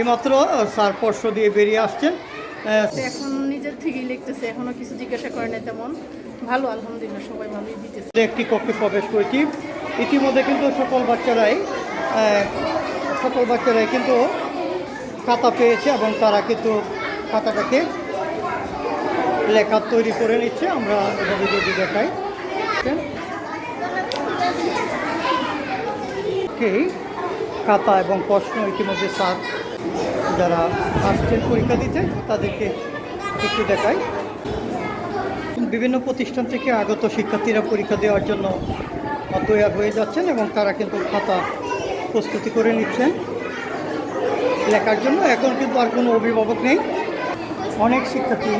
এইমাত্র স্যার পরশ দিয়ে বেরিয়ে আসছেন। এখন নিজের থেকেই লিখতেছে এখনও কিছু জিজ্ঞাসা করে না তেমন। ভালো আলহামদুলিল্লাহ সবাই ভালোই দিতেছে। একটি কক্ষে প্রবেশ করেছি। ইতিমধ্যে কিন্তু সকল বাচ্চারাই সকল বাচ্চারাই কিন্তু খাতা পেয়েছে এবং তারা কিন্তু খাতাটাকে লেখা তৈরি করে নিচ্ছে। আমরা এভাবে যদি দেখাই। খাতা এবং প্রশ্ন ইতিমধ্যে স্যার যারা আসছেন, পরীক্ষা দিতে তাদেরকে একটু দেখাই। বিভিন্ন প্রতিষ্ঠান থেকে আগত শিক্ষার্থীরা পরীক্ষা দেওয়ার জন্য তৈরি হয়ে যাচ্ছেন এবং তারা কিন্তু খাতা প্রস্তুতি করে নিচ্ছেন লেখার জন্য। এখন কিন্তু আর কোনো অভিভাবক নেই। অনেক শিক্ষার্থী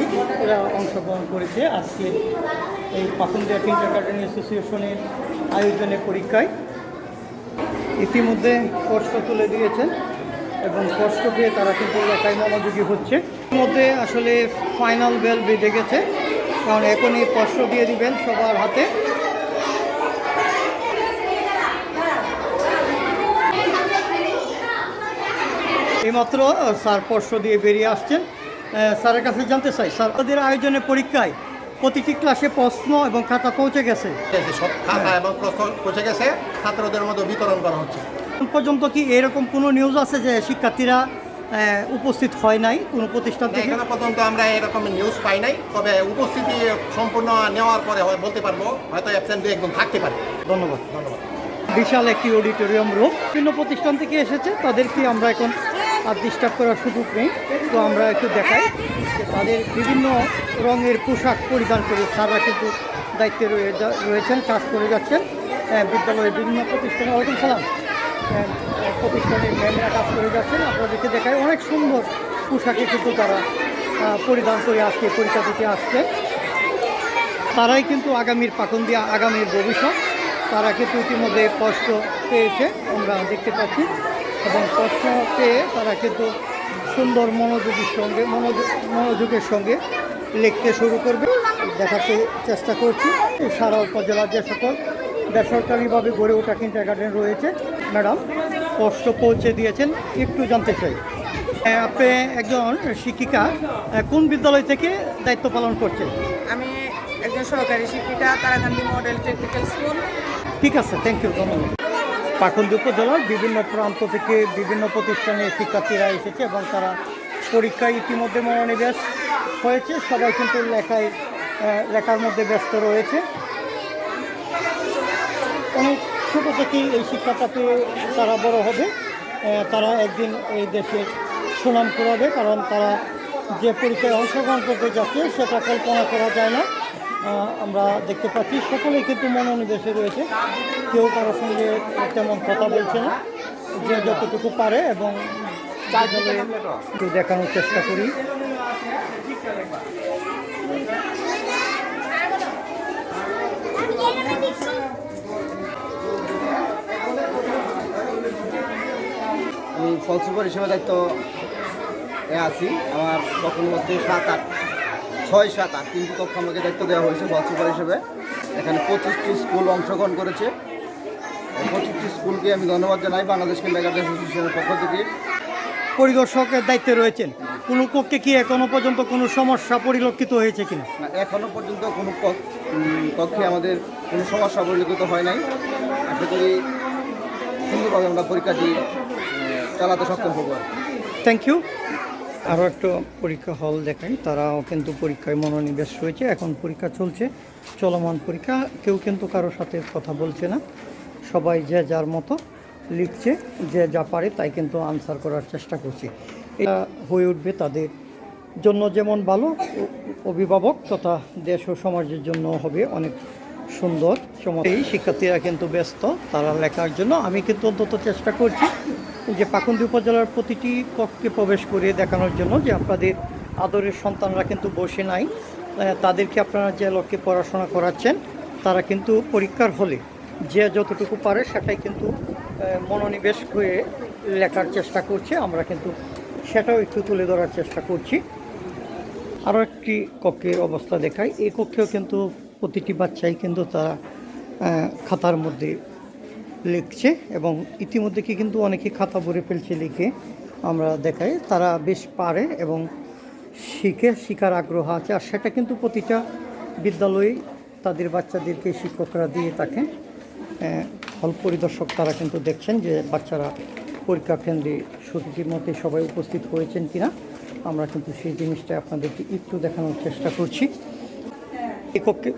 এরা অংশগ্রহণ করেছে আজকে এই পাকুন্দিয়া কিন্টার গার্ডেন অ্যাসোসিয়েশনের আয়োজনে পরীক্ষায়। ইতিমধ্যে কষ্ট তুলে দিয়েছেন। এবং কষ্ট পেয়ে তারা কিন্তু লেখায় মনোযোগী হচ্ছে। মধ্যে আসলে ফাইনাল বেল বেঁধে গেছে। কারণ এখনই কষ্ট দিয়ে দিবেন সবার হাতে। এইমাত্র স্যার পরশ দিয়ে বেরিয়ে আসছেন। স্যারের কাছে জানতে চাই, স্যার, তাদের আয়োজনে পরীক্ষায় প্রতিটি ক্লাসে প্রশ্ন এবং খাতা পৌঁছে গেছে। সব খাতা এবং প্রশ্ন পৌঁছে গেছে ছাত্রদের মধ্যে বিতরণ করা হচ্ছে। এখন পর্যন্ত কি এরকম কোনো নিউজ আছে যে শিক্ষার্থীরা উপস্থিত হয় নাই কোনো প্রতিষ্ঠান থেকে? এখনও পর্যন্ত আমরা এরকম নিউজ পাই নাই তবে উপস্থিতি সম্পূর্ণ নেওয়ার পরে হয় বলতে পারব হয়তো অ্যাবসেন্ট একজন থাকতে পারে। ধন্যবাদ। ধন্যবাদ। বিশাল একটি অডিটোরিয়াম রুম বিভিন্ন প্রতিষ্ঠান থেকে এসেছে তাদেরকে আমরা এখন আর ডিস্টার্ব করার সুযোগ নেই। তো আমরা একটু দেখাই যে তাদের বিভিন্ন রঙের পোশাক পরিধান করে তারা কিন্তু দায়িত্বে রয়েছেন, কাজ করে যাচ্ছেন। বিদ্যালয়ের বিভিন্ন প্রতিষ্ঠানে, ওয়ালাইকুম সালাম। প্রতিষ্ঠানের ম্যামরা কাজ করে যাচ্ছেন। আপনাদেরকে দেখায় অনেক সুন্দর পোশাকে কিন্তু তারা পরিধান করে আজকে পরীক্ষা দিতে আসছে তারাই কিন্তু আগামীর পাকন্দিয়া আগামীর ভবিষ্যৎ। তারা কিন্তু ইতিমধ্যে কষ্ট পেয়েছে, আমরা দেখতে পাচ্ছি। এবং পেয়ে তারা কিন্তু সুন্দর মনোযোগের সঙ্গে মনোযোগ মনোযোগের সঙ্গে লিখতে শুরু করবে। দেখাতে চেষ্টা করছি। সারা উপজেলার যে সকল বেসরকারিভাবে গড়ে ওঠা কিন্টার গার্ডেন রয়েছে ম্যাডাম কষ্ট পৌঁছে দিয়েছেন। একটু জানতে চাই আপনি একজন শিক্ষিকা কোন বিদ্যালয় থেকে দায়িত্ব পালন করছেন? আমি একজন সহকারী শিক্ষিকা তারাকান্দি মডেল টেকনিক্যাল স্কুল। ঠিক আছে থ্যাংক ইউ ধন্যবাদ। পাখন্দি উপজেলার বিভিন্ন প্রান্ত থেকে বিভিন্ন প্রতিষ্ঠানে শিক্ষার্থীরা এসেছে এবং তারা পরীক্ষায় ইতিমধ্যে মনোনিবেশ হয়েছে। সবাই কিন্তু লেখায় লেখার মধ্যে ব্যস্ত রয়েছে। অনেক ছোটো থেকেই এই শিক্ষাটা পেয়ে তারা বড় হবে। তারা একদিন এই দেশে সুনাম করাবে কারণ তারা যে পরীক্ষায় অংশগ্রহণ করতে যাচ্ছে, সেটা কল্পনা করা যায় না। আমরা দেখতে পাচ্ছি, সকলেই কিন্তু মনোনিবেশে রয়েছে। কেউ কারোর সঙ্গে তেমন কথা বলছে না, যে যতটুকু পারে এবং দেখানোর চেষ্টা করি। আমি ফল সুপার হিসেবে দায়িত্ব আছি। আমার তখন মধ্যে সাত, আট ছয় সাত আট তিনটি কক্ষ আমাকে দায়িত্ব দেওয়া হয়েছে ফল সুপার হিসেবে। এখানে পঁচিশটি স্কুল অংশগ্রহণ করেছে। পঁচিশটি স্কুলকে আমি ধন্যবাদ জানাই বাংলাদেশ কিন্ডারগার্ডেন অ্যাসোসিয়েশনের পক্ষ থেকে। পরিদর্শকের দায়িত্বে রয়েছেন। কোনো কক্ষে কি এখনও পর্যন্ত কোনো সমস্যা পরিলক্ষিত হয়েছে কিনা? না এখনও পর্যন্ত কোনো কক্ষে আমাদের কোনো সমস্যা পরিলক্ষিত হয় নাই। আশা করি সুন্দরভাবে আমরা পরীক্ষাটি চালাতে সক্ষম হব। থ্যাংক ইউ আরও একটা পরীক্ষা হল দেখাই। তারাও কিন্তু পরীক্ষায় মনোনিবেশ রয়েছে এখন পরীক্ষা চলছে, চলমান পরীক্ষা। কেউ কিন্তু কারোর সাথে কথা বলছে না। সবাই যে যার মতো লিখছে, যে যা পারে তাই কিন্তু আনসার করার চেষ্টা করছে। এটা হয়ে উঠবে তাদের জন্য যেমন ভালো, অভিভাবক তথা দেশ ও সমাজের জন্য হবে অনেক সুন্দর। সময় এই শিক্ষার্থীরা কিন্তু ব্যস্ত, তারা লেখার জন্য। আমি কিন্তু অন্তত চেষ্টা করছি যে পাকুন্দি উপজেলার প্রতিটি কক্ষে প্রবেশ করে দেখানোর জন্য যে আপনাদের আদরের সন্তানরা কিন্তু বসে নাই তাদেরকে আপনারা যে লক্ষ্যে পড়াশোনা করাচ্ছেন, তারা কিন্তু পরীক্ষার হলে যে যতটুকু পারে সেটাই কিন্তু মনোনিবেশ হয়ে লেখার চেষ্টা করছে। আমরা কিন্তু সেটাও একটু তুলে ধরার চেষ্টা করছি। আরও একটি কক্ষের অবস্থা দেখায় এই কক্ষেও কিন্তু প্রতিটি বাচ্চাই কিন্তু তারা খাতার মধ্যে লিখছে এবং ইতিমধ্যে কি কিন্তু অনেকে খাতা ভরে ফেলছে লিখে আমরা দেখাই। তারা বেশ পারে এবং শিখে শিকার আগ্রহ আছে। আর সেটা কিন্তু প্রতিটা বিদ্যালয়ে তাদের বাচ্চাদেরকে শিক্ষকরা দিয়ে আহ, হল পরিদর্শক তারা কিন্তু দেখছেন যে বাচ্চারা পরীক্ষা কেন্দ্রে সঠিক মতে সবাই উপস্থিত হয়েছেন কিনা। আমরা কিন্তু সেই জিনিসটা আপনাদেরকে একটু দেখানোর চেষ্টা করছি। এককে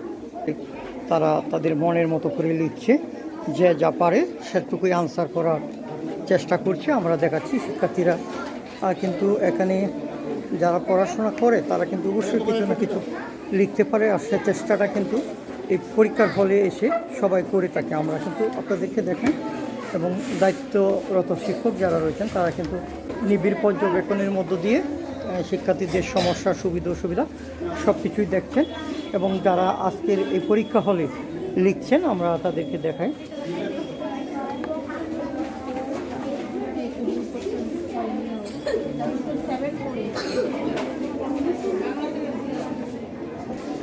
তারা তাদের মনের মতো করে লিখছে। যে যা পারে সেটুকুই আনসার করার চেষ্টা করছে, আমরা দেখাচ্ছি শিক্ষার্থীরা। কিন্তু এখানে যারা পড়াশোনা করে, তারা কিন্তু অবশ্যই কিছু না কিছু লিখতে পারে, আর সে চেষ্টাটা কিন্তু এই পরীক্ষার ফলে এসে সবাই করে থাকে। আমরা কিন্তু আপনাদেরকে দেখেন, এবং দায়িত্বরত শিক্ষক যারা রয়েছেন, তারা কিন্তু নিবিড় পর্যবেক্ষণের মধ্য দিয়ে শিক্ষার্থীদের সমস্যা, সুবিধা অসুবিধা সব কিছুই দেখছেন। এবং যারা আজকের এই পরীক্ষা হলে লিখছেন আমরা তাদেরকে দেখাই।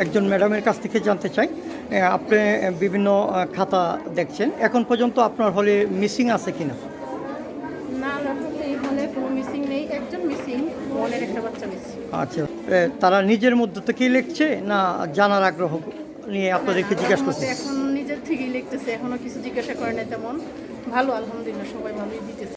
একজন ম্যাডামের কাছ থেকে জানতে চাই আপনি বিভিন্ন খাতা দেখছেন। এখন পর্যন্ত আপনার হলে মিসিং আছে কিনা? আচ্ছা তারা নিজের মধ্যে থেকেই লিখছে না জানার আগ্রহ? নিয়ে আপনাদেরকে জিজ্ঞাসা করছে। এখন নিজের থেকেই লিখতেছে এখনও কিছু জিজ্ঞাসা করে না তেমন। ভালো আলহামদুলিল্লাহ সবাই ভালোই দিতেছে।